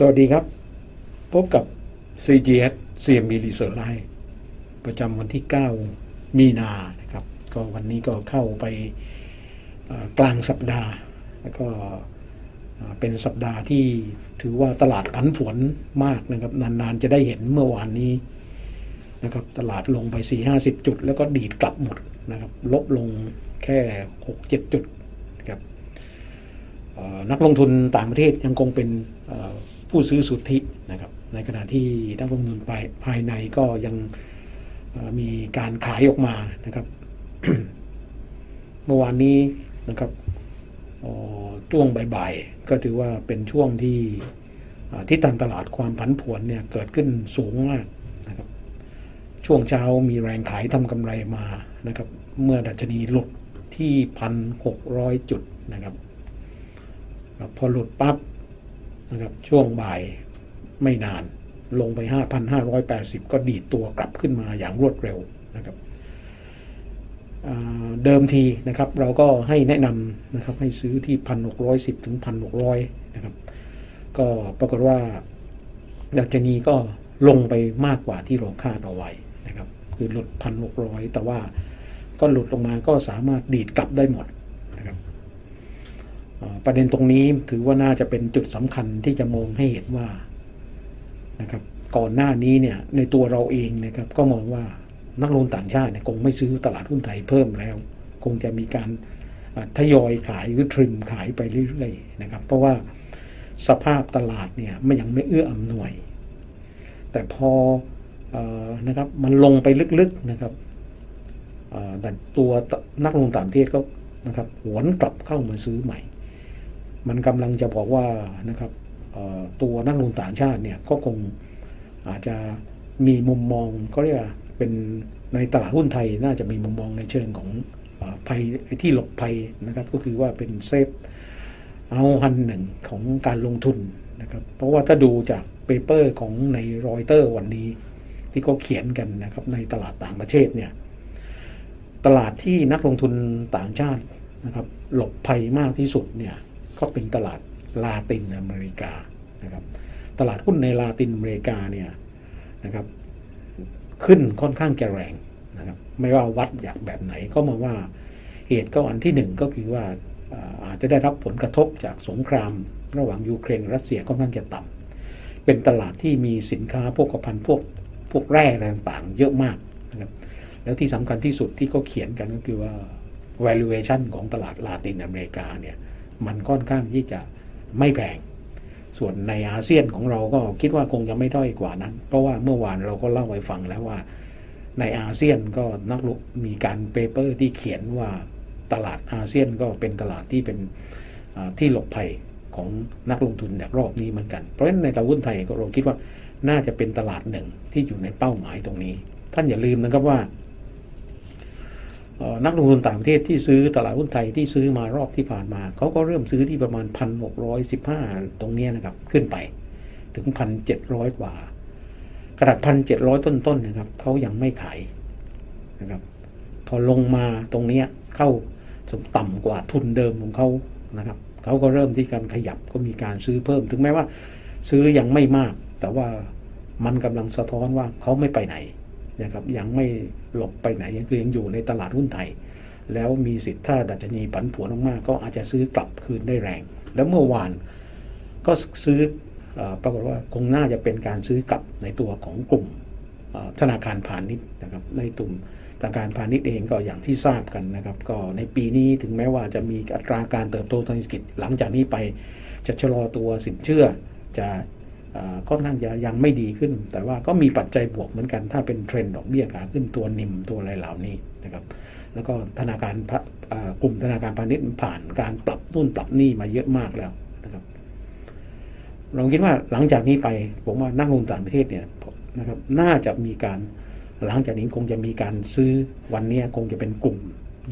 สวัสดีครับ พบกับ CGS CMB Research Live ประจำวันที่ 9 มีนานะครับ ก็วันนี้ก็เข้าไปกลางสัปดาห์ แล้วก็เป็นสัปดาห์ที่ถือว่าตลาดผันผวนมากนะครับ นาน ๆ จะได้เห็นเมื่อวานนี้นะครับ ตลาดลงไป 4-50 จุด แล้วก็ดีดกลับหมดนะครับ ลบลงแค่ 6-7 จุดนะครับนักลงทุนต่างประเทศยังคงเป็น ผู้ซื้อสุทธินะครับ ในขณะที่นักลงทุนภายภายในก็ยังมีการขายออกมานะครับ เมื่อวานนี้นะครับช่วงบ่ายๆก็ถือว่าเป็นช่วงที่เอ่อที่ทางตลาดความผันผวนเนี่ยเกิดขึ้นสูงมากนะครับ ช่วงเช้ามีแรงขายทำกำไรมานะครับ เมื่อดัชนีหลุดที่พันหกร้อยจุดนะครับพอหลุดปั๊บ นะครับช่วงบ่ายไม่นานลงไป 5,580 ก็ดีดตัวกลับขึ้นมาอย่างรวดเร็วนะครับเดิมทีนะครับเราก็ให้แนะนำนะครับให้ซื้อที่ 1,610 ถึง 1,600 นะครับ ก็ปรากฏว่าดัชนีก็ลงไปมากกว่าที่เราคาดเอาไว้นะครับ คือหลุด 1,600 แต่ว่าก็หลุดลงมาก็สามารถดีดกลับได้หมด ประเด็นตรงนี้ถือว่าน่าจะเป็นจุดสำคัญที่จะมองให้เห็นว่านะครับ ก่อนหน้านี้เนี่ย ในตัวเราเองนะครับ ก็มองว่านักลงทุนต่างชาติเนี่ยคงไม่ซื้อตลาดหุ้นไทยเพิ่มแล้ว คงจะมีการทยอยขายหรือทริมขายไปเรื่อยๆนะครับ เพราะว่าสภาพตลาดเนี่ยไม่ยังไม่เอื้ออำนวย แต่พออนะครับมันลงไปลึกๆนะครับแต่ตัวนักลงทุนต่างประเทศก็นะครับ หวนกลับเข้ามาซื้อใหม่ มันกำลังจะบอกว่านะครับตัวนักลงทุนต่างชาติเนี่ยก็คงอาจจะมีมุมมองก็เรียกเป็นในตลาดหุ้นไทยน่าจะมีมุมมองในเชิงของภัยที่หลบภัยนะครับก็คือว่าเป็นเซฟเอาฮันหนึ่งของการลงทุนนะครับเพราะว่าถ้าดูจากเปเปอร์ของในรอยเตอร์วันนี้ ที่เขาเขียนกันนะครับในตลาดต่างประเทศเนี่ยตลาดที่นักลงทุนต่างชาตินะครับหลบภัยมากที่สุดเนี่ย ก็เป็นตลาดลาตินอเมริกานะครับ ตลาดหุ้นในลาตินอเมริกาเนี่ยนะครับ ขึ้นค่อนข้างจะแรงนะครับ ไม่ว่าวัดอยางแบบไหนก็มาว่าเหตุก็อันที่หนึ่งก็คือว่าอาจจะได้รับผลกระทบจากสงครามระหว่างยูเครนรัสเซียค่อนข้างจะต่ำเป็นตลาดที่มีสินค้าพวกกระพันพวกพวกแร่ต่างๆ เยอะมากนะครับ แล้วที่สำคัญที่สุดที่เขาเขียนกันก็คือว่า valuation ของตลาดลาตินอเมริกาเนี่ย มันค่อนข้างที่จะไม่แพง ส่วนในอาเซียนของเราก็คิดว่าคงจะไม่ด้อยกว่านั้น เพราะว่าเมื่อวานเราก็เล่าให้ฟังแล้วว่า ในอาเซียนก็นักลุมีการเปเปอร์ที่เขียนว่าตลาดอาเซียนก็เป็นตลาดที่เป็นที่หลบภัยของนักลงทุนจากรอบนี้เหมือนกัน เพราะฉะนั้นในตลาดหุ้นไทยก็เราคิดว่าน่าจะเป็นตลาดหนึ่งที่อยู่ในเป้าหมายตรงนี้ ท่านอย่าลืมนะครับว่า นักลงทุนต่างประเทศที่ซื้อตลาดหุ้นไทยที่ซื้อมารอบที่ผ่านมา เขาก็เริ่มซื้อที่ประมาณพันหกร้อยสิบห้าตรงนี้นะครับ ขึ้นไปถึงพันเจ็ดร้อยกว่า กระดาษพันเจ็ดร้อยต้นๆนะครับเขายังไม่ขายนะครับ พอลงมาตรงนี้เข้าสูงต่ำกว่าทุนเดิมของเขานะครับเขาก็เริ่มที่การขยับก็มีการซื้อเพิ่ม ถึงแม้ว่า ซื้อยังไม่มาก แต่ว่ามันกำลังสะท้อนว่าเขาไม่ไปไหน นะครับยังไม่หลบไปไหนยังคือยังอยู่ในตลาดหุ้นไทย แล้วมีสิทธิ์ถ้าดัชนีผันผวนมากๆก็อาจจะซื้อกลับคืนได้แรง แล้วเมื่อวานก็ซื้ออปรากฏว่าคงน่าจะเป็นการซื้อกลับในตัวของกลุ่มธนาคารพาณิชย์นะครับในกลุ่มธนาคารพาณิชย์เองก็อย่างที่ทราบกันนะครับ ก็ในปีนี้ถึงแม้ว่าจะมีอัตราการเติบโตทางเศรษฐกิจหลังจากนี้ไปจะชะลอตัวสินเชื่อจะ ค่อนข้างจะยังไม่ดีขึ้น แต่ว่าก็มีปัจจัยบวกเหมือนกัน ถ้าเป็นเทรนด์ดอกเบี้ยขาขึ้นตัวนิมตัวอะไรเหล่านี้นะครับ แล้วก็ธนาคารกลุ่มธนาคารพาณิชย์ผ่านการปรับนู่นปรับนี่มาเยอะมากแล้วนะครับ เราคิดว่าหลังจากนี้ไปผมว่านักลงทุนต่างประเทศเนี่ยนะครับ น่าจะมีการหลังจากนี้คงจะมีการซื้อวันนี้คงจะเป็นกลุ่ม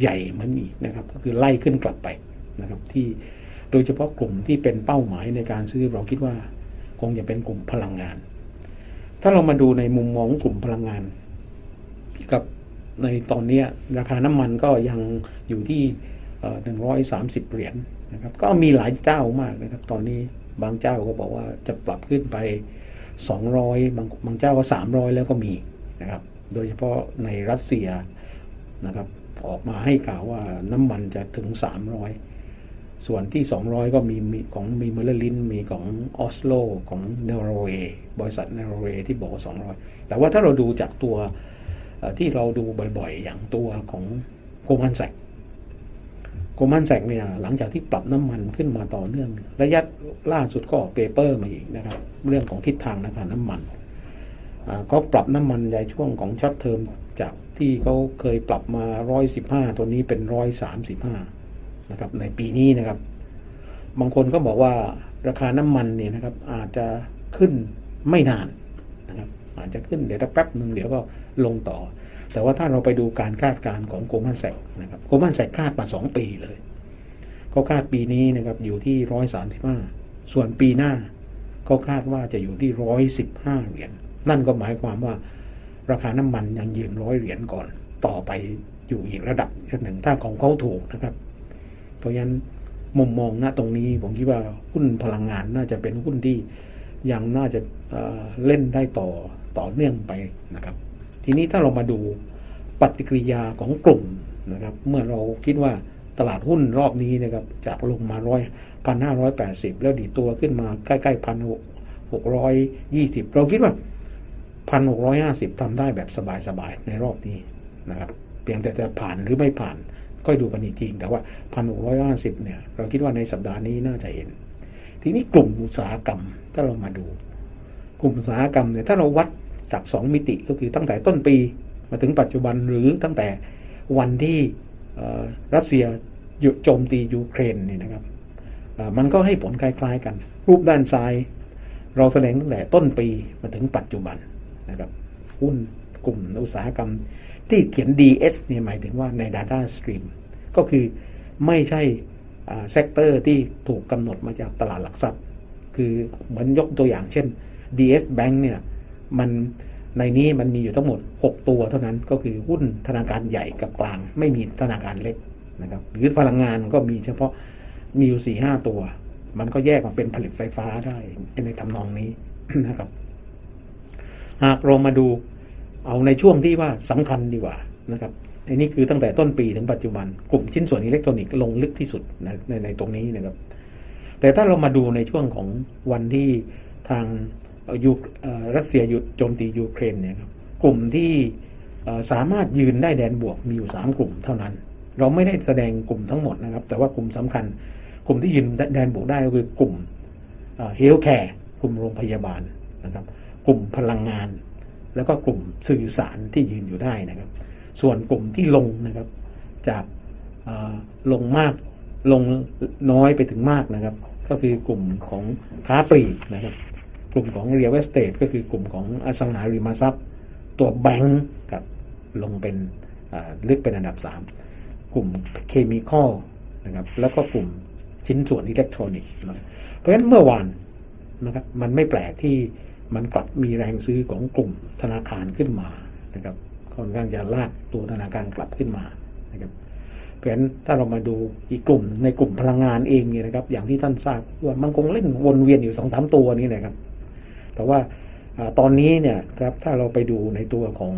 ใหญ่เหมือนอีกนะครับ ก็คือไล่ขึ้นกลับไปนะครับ ที่โดยเฉพาะกลุ่มที่เป็นเป้าหมายในการซื้อเราคิดว่า คงจะเป็นกลุ่มพลังงาน ถ้าเรามาดูในมุมมองกลุ่มพลังงานกับในตอนนี้ราคาน้ำมันก็ยังอยู่ที่หนึ่งร้อยสามสิบเหรียญนะครับ ก็มีหลายเจ้ามากนะครับ ตอนนี้บางเจ้าก็บอกว่าจะปรับขึ้นไปสองร้อยบางบางเจ้าก็สามร้อยแล้วก็มีนะครับ โดยเฉพาะในรัสเซียนะครับ ออกมาให้ข่าวว่าน้ำมันจะถึงสามร้อย ส่วนที่สองร้อยก็มีของมีเมลลินมีของออสโลของเนอร์เวย์บริษัทเนอร์เวย์ที่บอกว่าสองร้อยแต่ว่าถ้าเราดูจากตัวที่เราดูบ่อยๆ อย่างตัวของโกลมันแซกโกลมันแซกเนี่ยหลังจากที่ปรับน้ำมันขึ้นมาต่อเนื่อง ระยะล่าสุดก็ออกเปเปอร์มาอีกนะครับ เรื่องของทิศทางราคาน้ำมันอ่าเขาปรับน้ำมันในช่วงของช็อตเทอมจากที่เขาเคยปรับมา 115 ตัวนี้เป็น 135 นะครับ ในปีนี้นะครับ บางคนก็บอกว่าราคาน้ำมันเนี่ยนะครับ อาจจะขึ้นไม่นานนะครับ อาจจะขึ้นเดี๋ยวแป๊บหนึ่งเดี๋ยวก็ลงต่อ แต่ว่าถ้าเราไปดูการคาดการณ์ของโกลแมนแซกนะครับโกลแมนแซกคาดมาสองปีเลยเขาคาดปีนี้นะครับ อยู่ที่ร้อยสามสิบห้าส่วนปีหน้าเขาคาดว่าจะอยู่ที่ร้อยสิบห้าเหรียญนั่นก็หมายความว่า ราคาน้ำมันยังยืนร้อยเหรียญก่อนต่อไปอยู่อีกระดับหนึ่งถ้าของเขาถูกนะครับ เพราะฉะนั้นมุมมองณตรงนี้ผมคิดว่าหุ้นพลังงานน่าจะเป็นหุ้นที่ยังน่าจะเเล่นได้ต่อต่อเนื่องไปนะครับ ทีนี้ถ้าเรามาดูปฏิกิริยาของกลุ่มนะครับ เมื่อเราคิดว่าตลาดหุ้นรอบนี้นะครับจากลงมาร้อยพันห้าร้อยแปดสิบแล้วดีตัวขึ้นมาใกล้ๆพันหกร้อยยี่สิบเราคิดว่าพันหกร้อยห้าสิบทำได้แบบสบายๆในรอบนี้นะครับ เพียงแต่จะผ่านหรือไม่ผ่าน ก็ดูกันอีกทีแต่ว่าพันหกร้อยห้าสิบเนี่ย เราคิดว่าในสัปดาห์นี้น่าจะเห็น ทีนี้กลุ่มอุตสาหกรรม ถ้าเรามาดู กลุ่มอุตสาหกรรมเนี่ยถ้าเราวัดจากสองมิติก็คือตั้งแต่ต้นปี มาถึงปัจจุบันหรือตั้งแต่วันที่รัสเซียหยุดโจมตียูเครนนี่นะครับมันก็ให้ผลคล้ายๆกัน รูปด้านซ้าย เราแสดงตั้งแต่ต้นปีมาถึงปัจจุบันนะครับหุ้น กลุ่มอุตสาหกรรมที่เขียน DS เนี่ยหมายถึงว่าใน Data Stream ก็คือไม่ใช่เซกเตอร์ที่ถูกกำหนดมาจากตลาดหลักทรัพย์ คือเหมือนยกตัวอย่างเช่น DS Bank เนี่ยมันในนี้มันมีอยู่ทั้งหมด 6 ตัวเท่านั้นก็คือหุ้นธนาคารใหญ่กับกลาง ไม่มีธนาคารเล็กนะครับหรือพลังงานก็มีเฉพาะมีอยู่สี่ห้าตัว มันก็แยกมาเป็นผลิตไฟฟ้าได้ในทำนองนี้นะครับ หากเรามาดู เอาในช่วงที่ว่าสำคัญดีกว่านะครับอันนี้คือตั้งแต่ต้นปีถึงปัจจุบัน กลุ่มชิ้นส่วนอิเล็กทรอนิกส์ลงลึกที่สุดในในในตรงนี้นะครับ แต่ถ้าเรามาดูในช่วงของวันที่ทางยูรัสเซียหยุดโจมตียูเครนเนี่ยครับกลุ่มที่สามารถยืนได้แดนบวกมีอยู่สามกลุ่มเท่านั้น เราไม่ได้แสดงกลุ่มทั้งหมดนะครับ แต่ว่ากลุ่มสำคัญ กลุ่มที่ยืนแดนบวกได้ก็คือกลุ่มเฮลท์แคร์กลุ่มโรงพยาบาลนะครับ กลุ่มพลังงาน แล้วก็กลุ่มสื่อสารที่ยืนอยู่ได้นะครับ ส่วนกลุ่มที่ลงนะครับ จากลงมากลงน้อยไปถึงมากนะครับ ก็คือกลุ่มของค้าปลีกนะครับ กลุ่มของ real estate ก็คือกลุ่มของอสังหาริมทรัพย์ ตัวแบงก์กับลงเป็นลึกเป็นอันดับ 3 กลุ่มเคมีคอลนะครับแล้วก็กลุ่มชิ้นส่วนอิเล็กทรอนิกส์เพราะฉะนั้นเมื่อวานนะครับมันไม่แปลกที่ มันกลับมีแรงซื้อของกลุ่มธนาคารขึ้นมานะครับค่อนข้างจะลากตัวธนาคารกลับขึ้นมานะครับเพราะฉะนั้นถ้าเรามาดูอีกกลุ่มในกลุ่มพลังงานเองเนี่ยนะครับ อย่างที่ท่านทราบว่ามันคงเล่นวนเวียนอยู่สองสามตัวนี้นะครับ แต่ว่าตอนนี้เนี่ยครับถ้าเราไปดูในตัวของ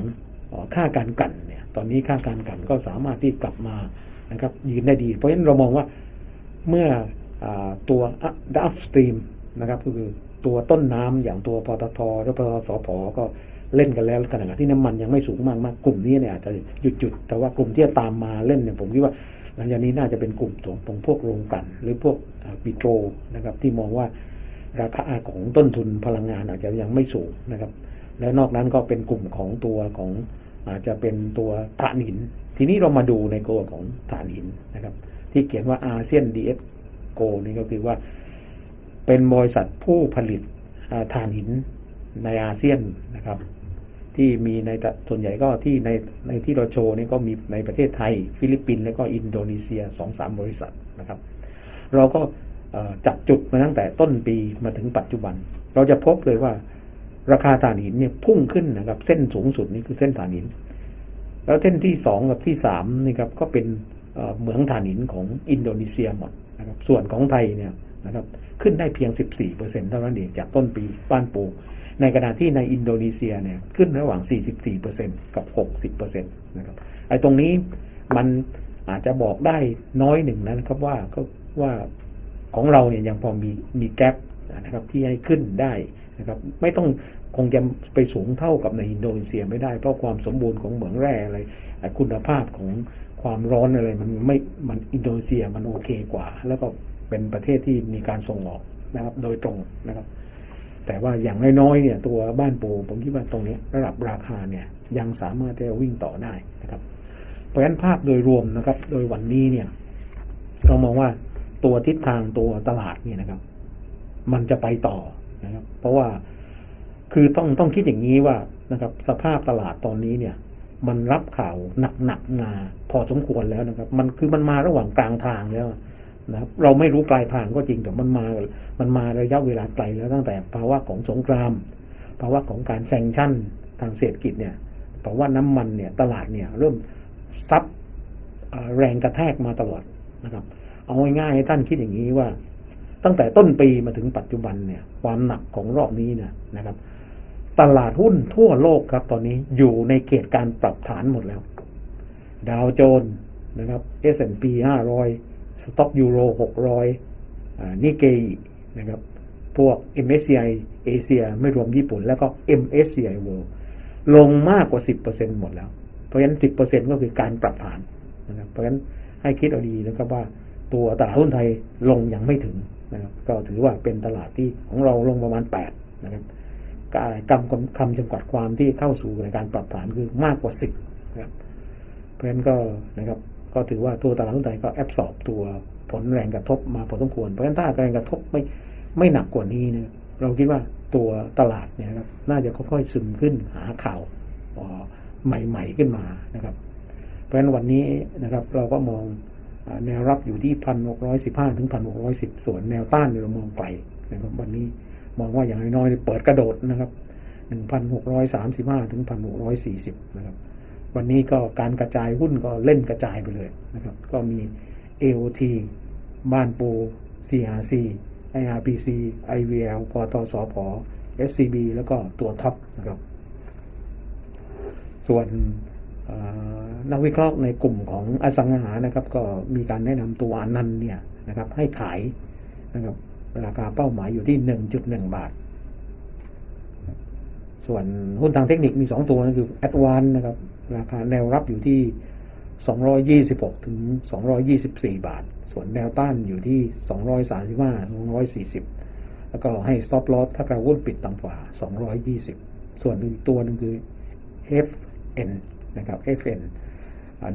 ค่าการกันเนี่ยตอนนี้ค่าการกันก็สามารถที่กลับมานะครับยืนได้ดี เพราะฉะนั้นเรามองว่าเมื่ออตัว upstream นะครับก็คือ ตัวต้นน้ำอย่างตัวปตทหรือปตทสพก็เล่นกันแล้วขณะที่น้ำมันยังไม่สูงมากมากกลุ่มนี้เนี่ยอาจจะหยุดจุดแต่ว่ากลุ่มที่จะตามมาเล่นเนี่ยผมคิดว่า หลังจากนี้น่าจะเป็นกลุ่มตัวของพวกโรงกลั่นหรือพวกปิโตรนะครับที่มองว่าราคาของต้นทุนพลังงานอาจจะยังไม่สูงนะครับ แล้วนอกนั้นก็เป็นกลุ่มของตัวของอาจจะเป็นตัวถ่านหิน ทีนี้เรามาดูในตัวของถ่านหินนะครับ ที่เขียนว่าอาเซียนดีเอสโกนี่ก็คือว่า เป็นบริษัทผู้ผลิตอ่าถ่านหินในอาเซียนนะครับที่มีในตะส่วนใหญ่ก็ที่ในในที่เราโชว์นี่ก็มีในประเทศไทย ฟิลิปปินส์แล้วก็อินโดนีเซียสองสามบริษัทนะครับ เราก็จับจุดมาตั้งแต่ต้นปีมาถึงปัจจุบัน เราจะพบเลยว่าราคาถ่านหินเนี่ยพุ่งขึ้นนะครับ เส้นสูงสุดนี่คือเส้นถ่านหิน แล้วเส้นที่สองกับที่สามนี่ครับก็เป็นเอ่อเหมืองถ่านหินของอินโดนีเซียหมดนะครับส่วนของไทยเนี่ย นะครับขึ้นได้เพียง 14%เท่านั้นเองจากต้นปีบ้านปู ในขณะที่ในอินโดนีเซียเนี่ยขึ้นระหว่าง 44%กับ 60%นะครับไอ้ตรงนี้มันอาจจะบอกได้น้อยหนึ่งนะครับว่าก็ว่าของเราเนี่ยยังพอมีมีแกลบนะครับที่ให้ขึ้นได้นะครับไม่ต้องคงจะไปสูงเท่ากับในอินโดนีเซียไม่ได้เพราะความสมบูรณ์ของเหมืองแร่อะไรคุณภาพของความร้อนอะไรมันไม่มันอินโดนีเซียมันโอเคกว่า แล้วก็ เป็นประเทศที่มีการส่งออกนะครับ โดยตรงนะครับ แต่ว่าอย่างน้อยๆเนี่ยตัวบ้านปูผมคิดว่าตรงนี้ระดับราคาเนี่ยยังสามารถที่จะวิ่งต่อได้นะครับ เพราะฉะนั้นภาพโดยรวมนะครับ โดยวันนี้เนี่ยเรามองว่าตัวทิศทางตัวตลาดเนี่ยนะครับ มันจะไปต่อนะครับ เพราะว่าคือต้องต้องคิดอย่างนี้ว่านะครับ สภาพตลาดตอนนี้เนี่ย มันรับข่าวหนักๆมาพอสมควรแล้วนะครับ มันคือมันมาระหว่างกลางทางแล้ว นะครับเราไม่รู้ปลายทางก็จริงแต่มันมา มันมาระยะเวลาไกลแล้วตั้งแต่ภาวะของสงคราม ภาวะของการแซงชั่นทางเศรษฐกิจเนี่ยภาวะน้ำมันเนี่ยตลาดเนี่ยเริ่มซับแรงกระแทกมาตลอดนะครับ เอาง่ายๆให้ท่านคิดอย่างนี้ว่า ตั้งแต่ต้นปีมาถึงปัจจุบันเนี่ยความหนักของรอบนี้เนี่ยนะครับ ตลาดหุ้นทั่วโลกครับตอนนี้อยู่ในเกณฑ์การปรับฐานหมดแล้ว ดาวโจนส์นะครับ S&P 500 สต็อกยูโร600อ่านิเกอินะครับ พวก MSCI เอเชียไม่รวมญี่ปุ่น แล้วก็ MSCI World ลงมากกว่า 10%หมดแล้ว เพราะฉะนั้น 10%ก็คือการปรับฐานนะครับเพราะฉะนั้นให้คิดเอาดีนะครับว่าตัวตลาดหุ้นไทยลงยังไม่ถึงนะครับก็ถือว่าเป็นตลาดที่ของเราลงประมาณ 8 นะครับกำคำคำจำกัดความที่เข้าสู่ในการปรับฐานคือมากกว่า 10นะครับเพราะฉะนั้นก็นะครับ ก็ถือว่าตัวตลาดหุ้นไทยก็แอบสอบตัวผลแรงกระทบมาพอสมควร เพราะฉะนั้นถ้าแรงกระทบไม่ไม่หนักกว่านี้เนี่ยเราคิดว่าตัวตลาดเนี่ยนะครับน่าจะค่อยๆซึมขึ้นหาข่าวใหม่ ๆขึ้นมานะครับ เพราะฉะนั้นวันนี้นะครับเราก็มองแนวรับอยู่ที่พันหกร้อยสิบห้าถึงพันหกร้อยสิบส่วนแนวต้านเนี่ยเรามองไกลนะครับวันนี้มองว่าอย่างน้อยๆเปิดกระโดดนะครับหนึ่งพันหกร้อยสามสิบห้าถึงพันหกร้อยสี่สิบนะครับ วันนี้ก็การกระจายหุ้นก็เล่นกระจายไปเลยนะครับ ก็มี AOT บ้านปู CRC IRPC IVL ปตสพ SCB แล้วก็ตัวท็อปนะครับ ส่วนนักวิเคราะห์ในกลุ่มของอสังหานะครับ ก็มีการแนะนำตัวอนันต์เนี่ยนะครับให้ขายนะครับราคาเป้าหมายอยู่ที่ 1.1 บาท ส่วนหุ้นทางเทคนิคมี 2 ตัวนั่นคือ a d v a n c e นะครับ ราคาแนวรับอยู่ที่ 226 ถึง 224 บาท ส่วนแนวต้านอยู่ที่ 235 240 แล้วก็ให้ stop loss ถ้ากระหุ้นปิดต่ำกว่า 220 ส่วนอีกตัวหนึ่งคือ FN นะครับ FN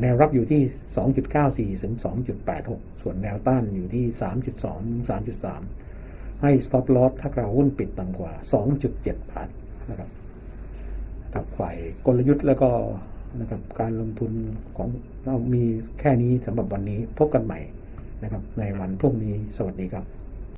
แนวรับอยู่ที่ 2.94 ถึง 2.86 ส่วนแนวต้านอยู่ที่ 3.2 ถึง 3.3 ให้ stop loss ถ้ากระหุ้นปิดต่ำกว่า 2.7 บาทนะครับกับฝ่ายกลยุทธ์แล้วก็ นะครับ การลงทุนของเรามีแค่นี้สำหรับวันนี้พบกันใหม่นะครับ ในวันพรุ่งนี้สวัสดีครับ